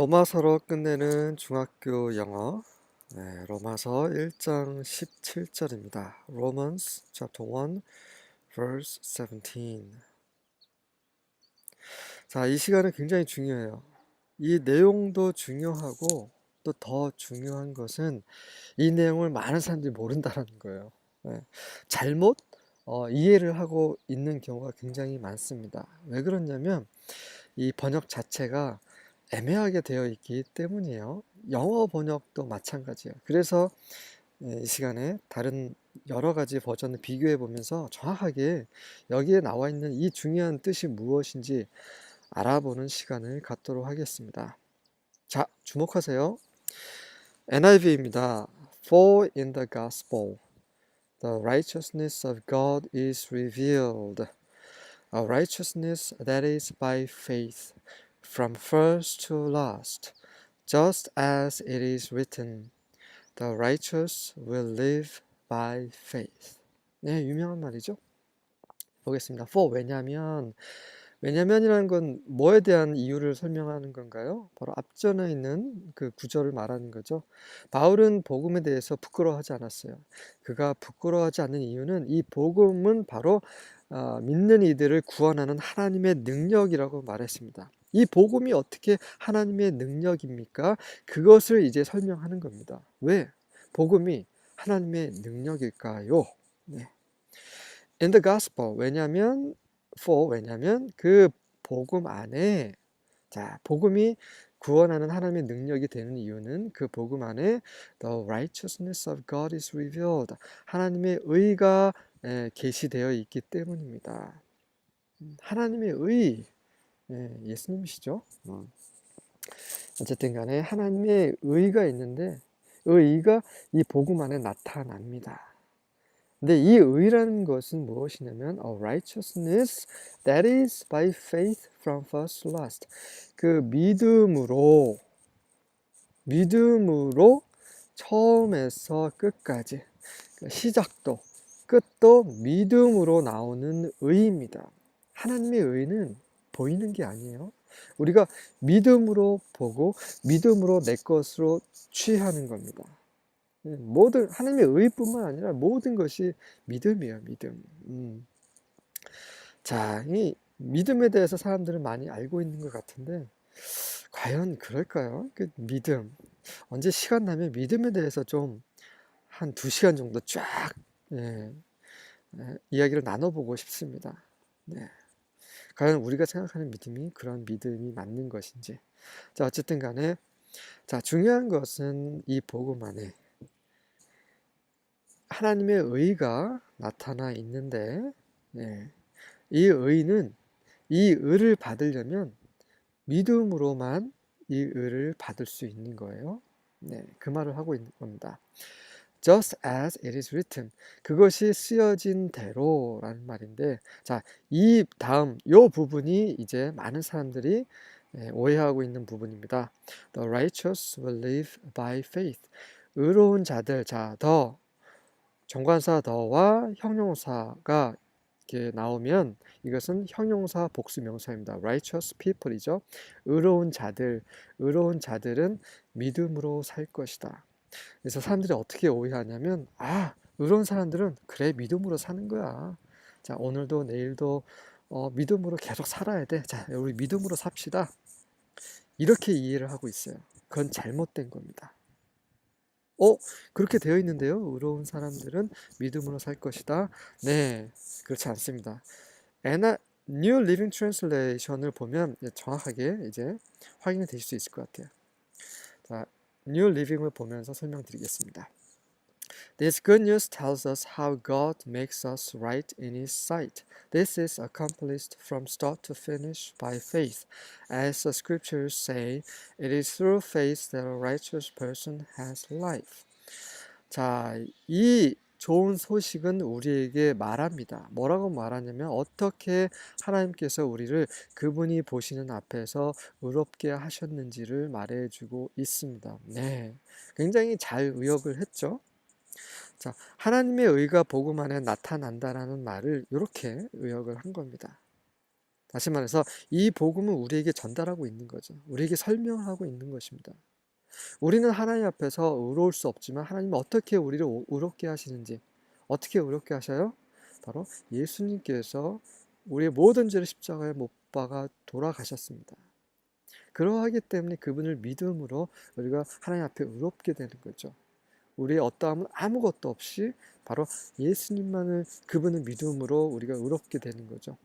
로마서로 끝내는 중학교 영어 네, 로마서 1장 17절입니다. Romans chapter 1 verse 17. 자, 이 시간은 굉장히 중요해요. 이 내용도 중요하고 또 더 중요한 것은 이 내용을 많은 사람들이 모른다는 거예요. 네, 잘못 어, 이해를 하고 있는 경우가 굉장히 많습니다. 왜 그러냐면 이 번역 자체가 애매하게 되어 있기 때문이에요. 영어 번역도 마찬가지예요. 그래서 예, 이 시간에 다른 여러 가지 버전을 비교해 보면서 정확하게 여기에 나와 있는 이 중요한 뜻이 무엇인지 알아보는 시간을 갖도록 하겠습니다. 자, 주목하세요. NIV입니다. For in the gospel, the righteousness of God is revealed. A righteousness that is by faith. From first to last, just as it is written, The righteous will live by faith. 네, 유명한 말이죠. 보겠습니다. For 왜냐면 왜냐면이라는 건 뭐에 대한 이유를 설명하는 건가요? 바로 앞전에 있는 그 구절을 말하는 거죠. 바울은 복음에 대해서 부끄러워하지 않았어요. 그가 부끄러워하지 않는 이유는 이 복음은 바로 어, 믿는 이들을 구원하는 하나님의 능력이라고 말했습니다. 이 복음이 어떻게 하나님의 능력입니까? 그것을 이제 설명하는 겁니다. 왜? 복음이 하나님의 능력일까요? 네. In the gospel. 왜냐면 for 왜냐면 그 복음 안에 자, 복음이 구원하는 하나님의 능력이 되는 이유는 그 복음 안에 the righteousness of God is revealed. 하나님의 의가 계시되어 있기 때문입니다. 음, 하나님의 의 예, 예수님이시죠. 어. 어쨌든 간에 하나님의 의가 있는데 의가 이 복음 안에 나타납니다. 근데 이 의라는 것은 무엇이냐면 a righteousness that is by faith from first to last. 그 믿음으로 믿음으로 처음에서 끝까지 그 시작도 끝도 믿음으로 나오는 의입니다. 하나님의 의는 보이는 게 아니에요. 우리가 믿음으로 보고 믿음으로 내 것으로 취하는 겁니다. 예, 모든 하나님의 의뿐만 아니라 모든 것이 믿음이에요. 믿음. 음. 자, 이 믿음에 대해서 사람들은 많이 알고 있는 것 같은데 과연 그럴까요? 그 믿음. 언제 시간 나면 믿음에 대해서 좀 한 두 시간 정도 쫙 예, 예, 이야기를 나눠보고 싶습니다. 네. 과연 우리가 생각하는 믿음이 그런 믿음이 맞는 것인지. 자, 어쨌든 간에, 자, 중요한 것은 이 복음 안에 하나님의 의가 나타나 있는데, 네. 이 의는 이 의를 받으려면 믿음으로만 이 의를 받을 수 있는 거예요. 네, 그 말을 하고 있는 겁니다. Just as it is written. 그것이 쓰여진 대로라는 말인데, 자, 이 다음, 요 부분이 이제 많은 사람들이 예, 오해하고 있는 부분입니다. The righteous will live by faith. 의로운 자들, 자, 더, 정관사 더와 형용사가 이렇게 나오면 이것은 형용사 복수 명사입니다. righteous people이죠. 의로운 자들, 의로운 자들은 믿음으로 살 것이다. 그래서 사람들이 어떻게 오해하냐면 아 이런 사람들은 그래 믿음으로 사는 거야. 자 오늘도 내일도 어, 믿음으로 계속 살아야 돼. 자 우리 믿음으로 삽시다. 이렇게 이해를 하고 있어요. 그건 잘못된 겁니다. 어 그렇게 되어 있는데요. 의로운 사람들은 믿음으로 살 것이다. 네 그렇지 않습니다. 에나 New Living Translation을 보면 정확하게 이제 확인이 되실 수 있을 것 같아요. 자, New Living을 보면서 설명드리겠습니다. This good news tells us how God makes us right in His sight. This is accomplished from start to finish by faith. As the scriptures say, it is through faith that a righteous person has life. 자, 이 좋은 소식은 우리에게 말합니다. 뭐라고 말하냐면 어떻게 하나님께서 우리를 그분이 보시는 앞에서 의롭게 하셨는지를 말해주고 있습니다. 네, 굉장히 잘 의역을 했죠. 자, 하나님의 의가 복음 안에 나타난다라는 말을 이렇게 의역을 한 겁니다. 다시 말해서 이 복음은 우리에게 전달하고 있는 거죠. 우리에게 설명하고 있는 것입니다. 우리는 하나님 앞에서 의로울 수 없지만 하나님은 어떻게 우리를 오- 의롭게 하시는지 어떻게 의롭게 하셔요? 바로 예수님께서 우리의 모든 죄를 십자가에 못 박아 돌아가셨습니다. 그러하기 때문에 그분을 믿음으로 우리가 하나님 앞에 의롭게 되는 거죠. 우리의 어떠함은 아무것도 없이 바로 예수님만을 그분을 믿음으로 우리가 의롭게 되는 거죠.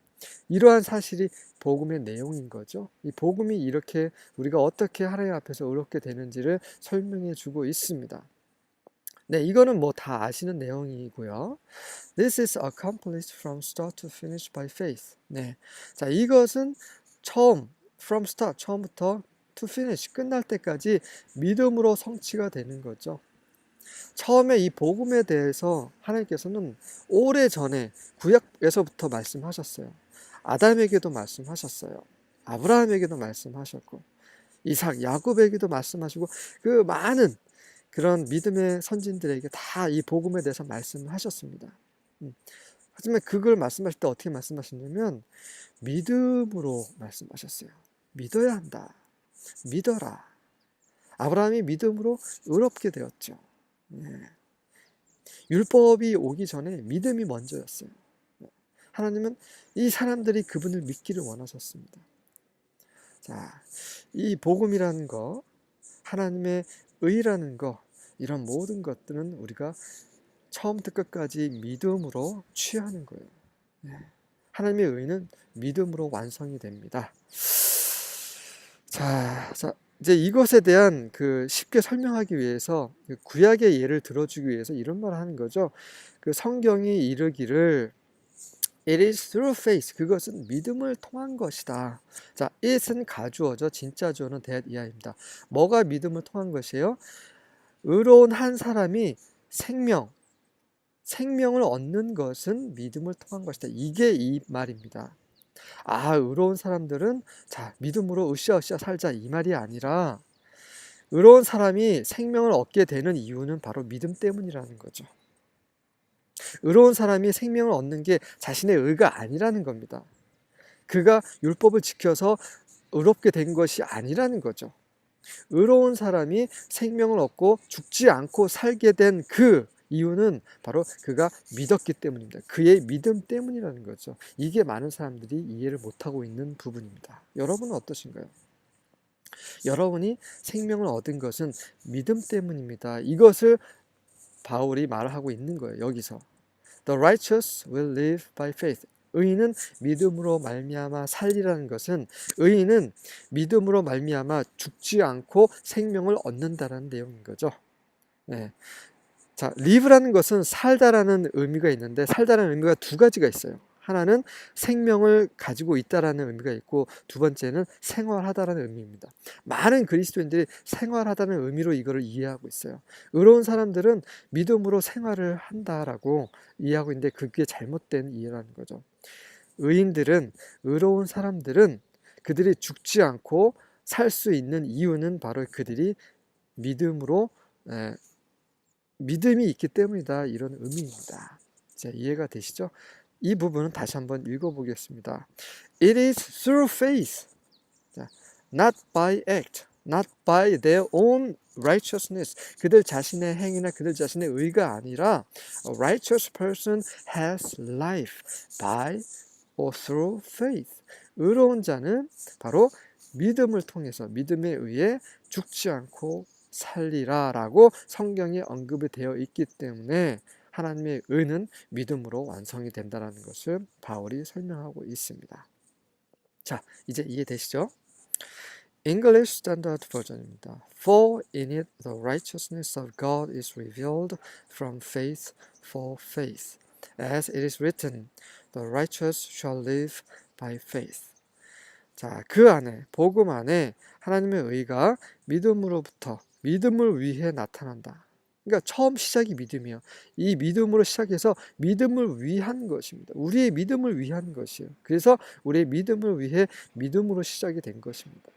이러한 사실이 복음의 내용인 거죠. 이 복음이 이렇게 우리가 어떻게 하나님 앞에서 의롭게 되는지를 설명해 주고 있습니다. 네, 이거는 뭐 다 아시는 내용이고요. This is accomplished from start to finish by faith. 네. 자, 이것은 처음 from start 처음부터 to finish 끝날 때까지 믿음으로 성취가 되는 거죠. 처음에 이 복음에 대해서 하나님께서는 오래 전에 구약에서부터 말씀하셨어요. 아담에게도 말씀하셨어요. 아브라함에게도 말씀하셨고 이삭, 야곱에게도 말씀하시고 그 많은 그런 믿음의 선진들에게 다 이 복음에 대해서 말씀하셨습니다. 음. 하지만 그걸 말씀하실 때 어떻게 말씀하셨냐면 믿음으로 말씀하셨어요. 믿어야 한다. 믿어라. 아브라함이 믿음으로 의롭게 되었죠. 네. 율법이 오기 전에 믿음이 먼저였어요. 하나님은 이 사람들이 그분을 믿기를 원하셨습니다. 자, 이 복음이라는 거, 하나님의 의라는 거, 이런 모든 것들은 우리가 처음부터 끝까지 믿음으로 취하는 거예요. 네. 하나님의 의는 믿음으로 완성이 됩니다. 자, 자, 이제 이것에 대한 그 쉽게 설명하기 위해서 그 구약의 예를 들어주기 위해서 이런 말을 하는 거죠. 그 성경이 이르기를 It is through faith. 그것은 믿음을 통한 것이다. 자, it은 가주어죠. 진짜 주어는 that 이하입니다. 뭐가 믿음을 통한 것이에요? 의로운 한 사람이 생명, 생명을 얻는 것은 믿음을 통한 것이다. 이게 이 말입니다. 아, 의로운 사람들은 자, 믿음으로 으쌰으쌰 살자 이 말이 아니라 의로운 사람이 생명을 얻게 되는 이유는 바로 믿음 때문이라는 거죠. 의로운 사람이 생명을 얻는 게 자신의 의가 아니라는 겁니다. 그가 율법을 지켜서 의롭게 된 것이 아니라는 거죠. 의로운 사람이 생명을 얻고 죽지 않고 살게 된 그 이유는 바로 그가 믿었기 때문입니다. 그의 믿음 때문이라는 거죠. 이게 많은 사람들이 이해를 못하고 있는 부분입니다. 여러분은 어떠신가요? 여러분이 생명을 얻은 것은 믿음 때문입니다. 이것을 바울이 말하고 있는 거예요. 여기서 The righteous will live by faith. 의인은 믿음으로 말미암아 살리라는 것은 의인은 믿음으로 말미암아 죽지 않고 생명을 얻는다라는 내용인 거죠. 네. 자, live라는 것은 살다라는 의미가 있는데 살다라는 의미가 두 가지가 있어요. 하나는 생명을 가지고 있다라는 의미가 있고 두 번째는 생활하다라는 의미입니다. 많은 그리스도인들이 생활하다는 의미로 이거를 이해하고 있어요. 의로운 사람들은 믿음으로 생활을 한다라고 이해하고 있는데 그게 잘못된 이해라는 거죠. 의인들은 의로운 사람들은 그들이 죽지 않고 살 수 있는 이유는 바로 그들이 믿음으로 에, 믿음이 있기 때문이다 이런 의미입니다. 자, 이해가 되시죠? 이 부분은 다시 한번 읽어보겠습니다. It is through faith, 자, not by act, not by their own righteousness. 그들 자신의 행위나 그들 자신의 의가 아니라 a righteous person has life by or through faith. 의로운 자는 바로 믿음을 통해서 믿음에 의해 죽지 않고 살리라라고 성경에 언급이 되어 있기 때문에 하나님의 의는 믿음으로 완성이 된다는 것을 바울이 설명하고 있습니다. 자, 이제 이해되시죠? English Standard Version입니다. For in it the righteousness of God is revealed from faith for faith. As it is written, the righteous shall live by faith. 자, 그 안에, 복음 안에 하나님의 의가 믿음으로부터, 믿음을 위해 나타난다. 그러니까 처음 시작이 믿음이에요. 이 믿음으로 시작해서 믿음을 위한 것입니다. 우리의 믿음을 위한 것이에요. 그래서 우리의 믿음을 위해 믿음으로 시작이 된 것입니다.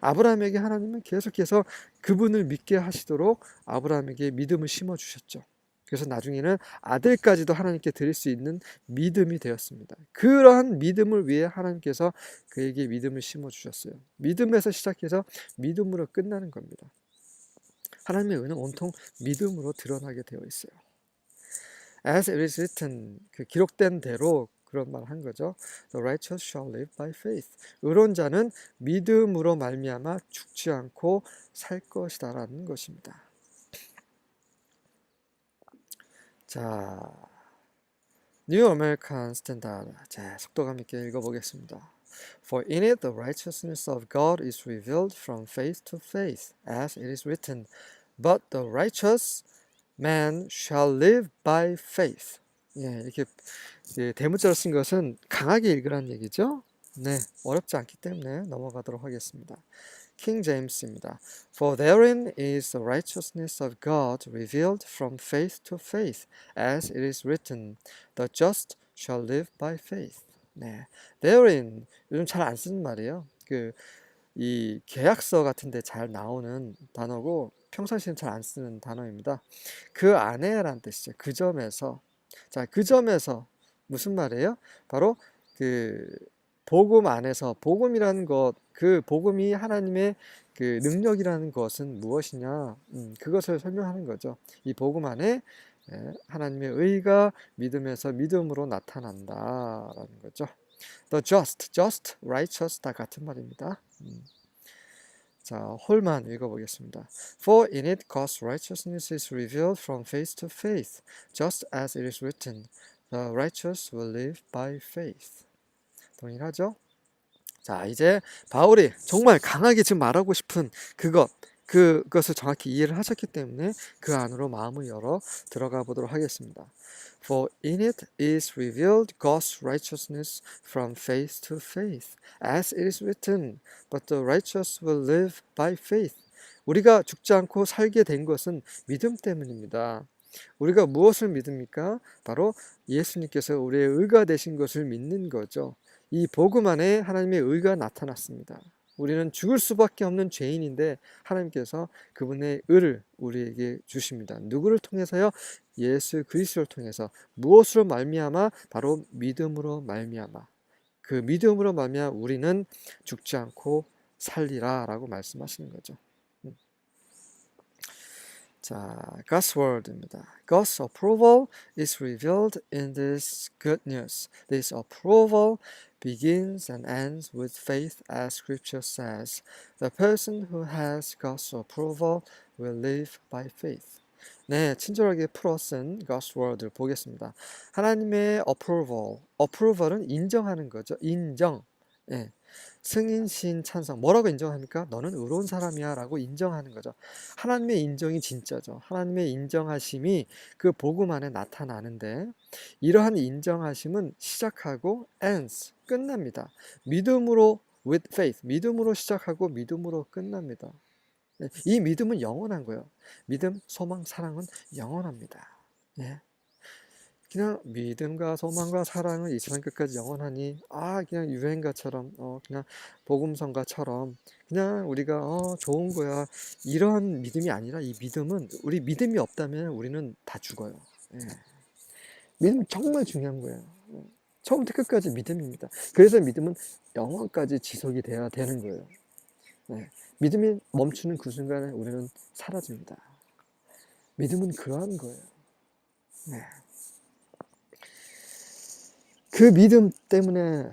아브라함에게 하나님은 계속해서 그분을 믿게 하시도록 아브라함에게 믿음을 심어 주셨죠. 그래서 나중에는 아들까지도 하나님께 드릴 수 있는 믿음이 되었습니다. 그러한 믿음을 위해 하나님께서 그에게 믿음을 심어 주셨어요. 믿음에서 시작해서 믿음으로 끝나는 겁니다. 하나님의 은은 온통 믿음으로 드러나게 되어 있어요. As it is written, 그 기록된 대로 그런 말 한 거죠. The righteous shall live by faith. 의로운 자는 믿음으로 말미암아 죽지 않고 살 것이다라는 것입니다. 자, New American Standard. 자, 속도감 있게 읽어보겠습니다. For in it the righteousness of God is revealed from faith to faith, as it is written, But the righteous man shall live by faith. 예, 이렇게 예, 대문자로 쓴 것은 강하게 읽으라는 얘기죠. 네, 어렵지 않기 때문에 넘어가도록 하겠습니다. 킹 제임스입니다. For therein is the righteousness of God revealed from faith to faith, as it is written, The just shall live by faith. 네, therein 요즘 잘 안 쓰는 말이에요. 그 이 계약서 같은데 잘 나오는 단어고 평상시엔 잘안 쓰는 단어입니다. 그 안에란 뜻이죠. 그 점에서 자, 그 점에서 무슨 말이에요? 바로 그 복음 안에서 복음이라는 것, 그 복음이 하나님의 그 능력이라는 것은 무엇이냐? 음, 그것을 설명하는 거죠. 이 복음 안에 예, 하나님의 의가 믿음에서 믿음으로 나타난다라는 거죠. The just, just, righteous 다 같은 말입니다. 음. 자, 홀만 읽어보겠습니다. For in it God's righteousness is revealed from faith to faith, just as it is written, The righteous will live by faith. 동일하죠? 자, 이제 바울이 정말 강하게 지금 말하고 싶은 그것, 그것을 정확히 이해를 하셨기 때문에 그 안으로 마음을 열어 들어가 보도록 하겠습니다. For in it is revealed God's righteousness from faith to faith, as it is written, but the righteous will live by faith. 우리가 죽지 않고 살게 된 것은 믿음 때문입니다. 우리가 무엇을 믿습니까? 바로 예수님께서 우리의 의가 되신 것을 믿는 거죠. 이 복음 안에 하나님의 의가 나타났습니다. 우리는 죽을 수밖에 없는 죄인인데 하나님께서 그분의 의를 우리에게 주십니다. 누구를 통해서요? 예수 그리스도를 통해서 무엇으로 말미암아 바로 믿음으로 말미암아 그 믿음으로 말미암아 우리는 죽지 않고 살리라라고 말씀하시는 거죠. 음. 자, God's word입니다. God's approval is revealed in this good news. This approval begins and ends with faith as scripture says. The person who has God's approval will live by faith. 네, 친절하게 풀어 쓴 God's word를 보겠습니다. 하나님의 approval, approval은 인정하는 거죠. 인정. 예. 승인, 신, 찬성. 뭐라고 인정합니까? 너는 의로운 사람이야 라고 인정하는 거죠. 하나님의 인정이 진짜죠. 하나님의 인정하심이 그 복음 안에 나타나는데 이러한 인정하심은 시작하고 ends, 끝납니다. 믿음으로 with faith, 믿음으로 시작하고 믿음으로 끝납니다. 네, 이 믿음은 영원한 거예요. 믿음, 소망, 사랑은 영원합니다. 예. 그냥 믿음과 소망과 사랑은 이 세상 끝까지 영원하니 아 그냥 유행가처럼 어 그냥 복음성가처럼 그냥 우리가 어 좋은 거야 이런 믿음이 아니라 이 믿음은 우리 믿음이 없다면 우리는 다 죽어요. 예. 믿음 정말 중요한 거예요. 어, 처음부터 끝까지 믿음입니다. 그래서 믿음은 영원까지 지속이 돼야 되는 거예요. 네. 믿음이 멈추는 그 순간에 우리는 사라집니다. 믿음은 그러한 거예요. 네. 그 믿음 때문에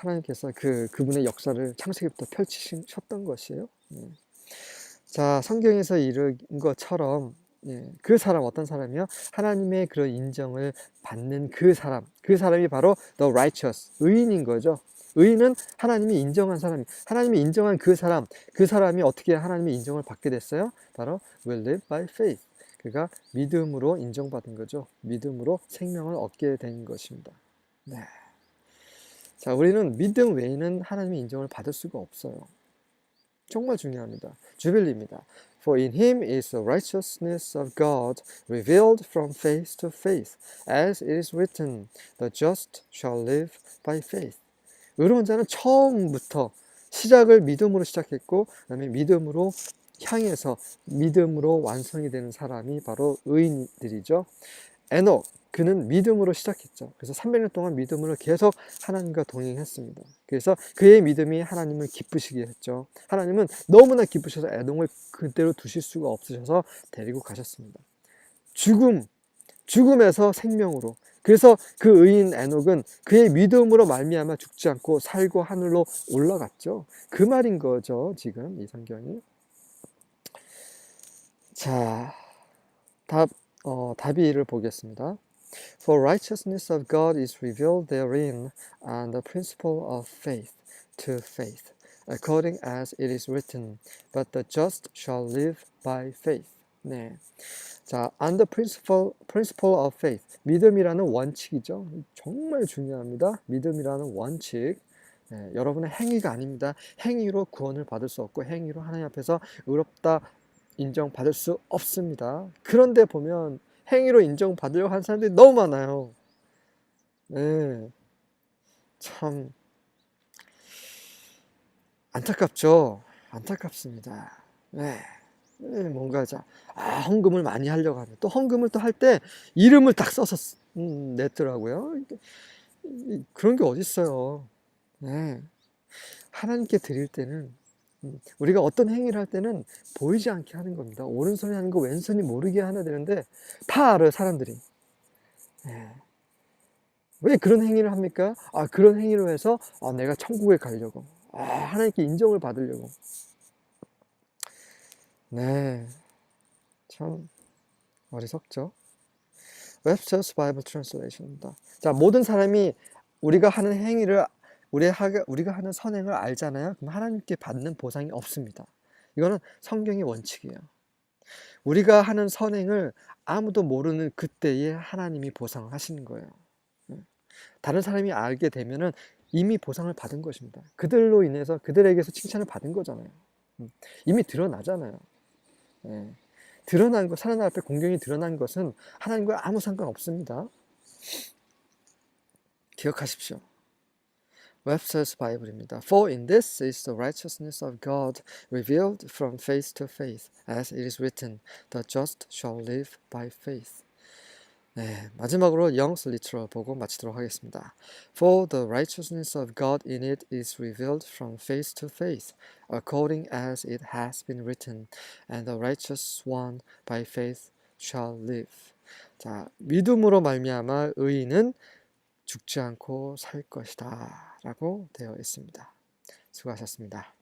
하나님께서 그 그분의 역사를 창세기부터 펼치셨던 것이에요. 네. 자, 성경에서 이룬 것처럼 예, 그 사람 어떤 사람이요? 하나님의 그런 인정을 받는 그 사람, 그 사람이 바로 the righteous 의인인 거죠. 의인은 하나님이 인정한 사람이, 하나님이 인정한 그 사람, 그 사람이 어떻게 하나님의 인정을 받게 됐어요? 바로 will live by faith. 그가 믿음으로 인정받은 거죠. 믿음으로 생명을 얻게 된 것입니다. 네. 자, 우리는 믿음 외에는 하나님의 인정을 받을 수가 없어요. 정말 중요합니다. 주빌리입니다. For in him is the righteousness of God revealed from faith to faith, as it is written, the just shall live by faith. 의로운 자는 처음부터 시작을 믿음으로 시작했고, 그 다음에 믿음으로 향해서 믿음으로 완성이 되는 사람이 바로 의인들이죠. 에녹 그는 믿음으로 시작했죠. 그래서 300년 동안 믿음으로 계속 하나님과 동행했습니다. 그래서 그의 믿음이 하나님을 기쁘시게 했죠. 하나님은 너무나 기쁘셔서 에녹을 그대로 두실 수가 없으셔서 데리고 가셨습니다. 죽음, 죽음에서 생명으로. 그래서 그 의인 에녹은 그의 믿음으로 말미암아 죽지 않고 살고 하늘로 올라갔죠. 그 말인 거죠. 지금 이 성경이. 자, 답 어, 답이를 보겠습니다. For righteousness of God is revealed therein, and the principle of faith to faith, according as it is written, but the just shall live by faith. 네. 자, and the principle, principle of faith. 믿음이라는 원칙이죠. 정말 중요합니다. 믿음이라는 원칙. 네, 여러분의 행위가 아닙니다. 행위로 구원을 받을 수 없고, 행위로 하나님 앞에서 의롭다 인정받을 수 없습니다. 그런데 보면 행위로 인정받으려고 하는 사람들이 너무 많아요. 네. 참, 안타깝죠? 안타깝습니다. 네. 네, 뭔가 자, 아, 헌금을 많이 하려고 하면 또 헌금을 또 할 때 이름을 딱 써서 쓰- 음, 냈더라고요. 그런 게 어딨어요. 네. 하나님께 드릴 때는 음, 우리가 어떤 행위를 할 때는 보이지 않게 하는 겁니다. 오른손이 하는 거 왼손이 모르게 하나 되는데 다 알아요, 사람들이. 예. 왜 그런 행위를 합니까? 아, 그런 행위로 해서 아, 내가 천국에 가려고. 아, 하나님께 인정을 받으려고. 네. 참 어리석죠? Webster's Bible Translation입니다. 자, 모든 사람이 우리가 하는 행위를 우리가 하는 선행을 알잖아요. 그럼 하나님께 받는 보상이 없습니다. 이거는 성경의 원칙이에요. 우리가 하는 선행을 아무도 모르는 그때에 하나님이 보상을 하시는 거예요. 예. 다른 사람이 알게 되면은 이미 보상을 받은 것입니다. 그들로 인해서 그들에게서 칭찬을 받은 거잖아요. 음. 이미 드러나잖아요. 예. 드러난 것, 하나님 앞에 공경이 드러난 것은 하나님과 아무 상관 없습니다. 기억하십시오. Webster's Bible입니다. For in this is the righteousness of God revealed from faith to faith, as it is written, the just shall live by faith. 네, 마지막으로 영스 리트럴 보고 마치도록 하겠습니다. For the righteousness of God in it is revealed from faith to faith, according as it has been written, and the righteous one by faith shall live. 자, 믿음으로 말미암아 의인은 죽지 않고 살 것이다 라고 되어 있습니다. 수고하셨습니다.